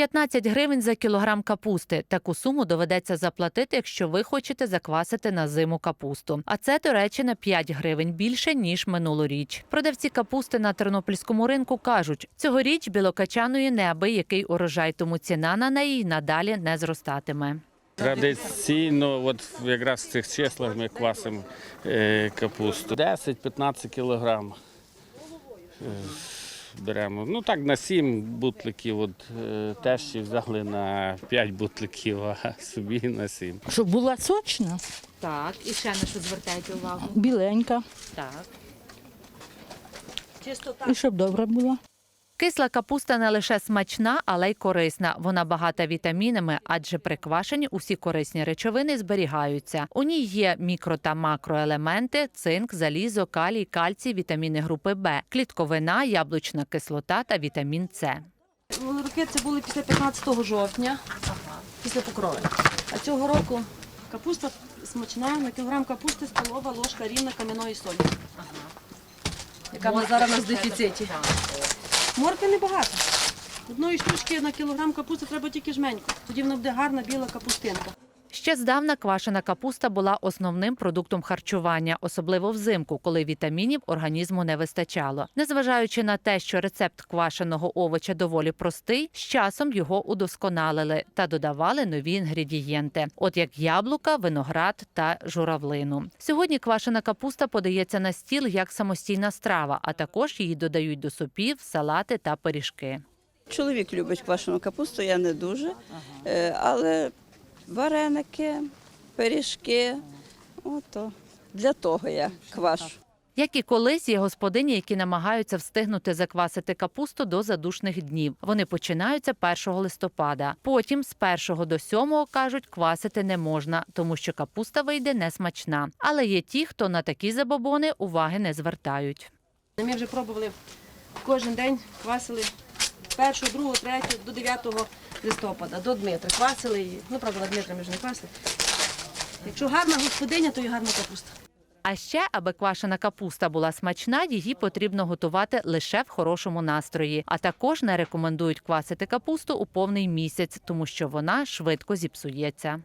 15 гривень за кілограм капусти. Таку суму доведеться заплатити, якщо ви хочете заквасити на зиму капусту. А це, до речі, на 5 гривень більше ніж минулоріч. Продавці капусти на тернопільському ринку кажуть, цьогоріч білокачаної неабиякий урожай, тому ціна на неї надалі не зростатиме. Традиційно, от якраз в цих числах ми квасимо е, капусту. 10-15 кілограм е, беремо. Ну так на сім бутликів. От е, тещі взяли на п'ять бутликів, а собі на сім. Щоб була сочна, Так, і ще на що звертаєте увагу? біленька, Так. і щоб добра була. Кисла капуста не лише смачна, але й корисна. Вона багата вітамінами, адже при квашенні усі корисні речовини зберігаються. У ній є мікро та макроелементи, цинк, залізо, калій, кальцій, вітаміни групи Б, клітковина, яблучна кислота та вітамін С. Роки це були після 15 жовтня, після покрови. А цього року капуста смачна, на кілограм капусти столова ложка рівна кам'яної солі. Яка зараз у нас в дефіциті. Моркви небагато. Одної штучки на кілограм капусти треба тільки жменьку. Тоді вона буде гарна біла капустинка. Ще здавна квашена капуста була основним продуктом харчування, особливо взимку, коли вітамінів організму не вистачало. Незважаючи на те, що рецепт квашеного овоча доволі простий, з часом його удосконалили та додавали нові інгредієнти, от як яблука, виноград та журавлину. Сьогодні квашена капуста подається на стіл як самостійна страва, а також її додають до супів, салати та пиріжки. Чоловік любить квашену капусту, я не дуже. Е, Але вареники, пиріжки, ото для того я квашу. Як і колись є господині, які намагаються встигнути заквасити капусту до задушних днів. Вони починаються 1 листопада. Потім з 1 до 7 кажуть, квасити не можна, тому що капуста вийде несмачна. Але є ті, хто на такі забобони уваги не звертають. Ми вже пробували кожен день квасили 1, 2, 3 до 9 листопада, до Дмитра. Квасили її. ну правда, на Дмитра ми вже не квасили. Якщо гарна господиня, то і гарна капуста. А ще, аби квашена капуста була смачна, її потрібно готувати лише в хорошому настрої. А також не рекомендують квасити капусту у повний місяць, тому що вона швидко зіпсується.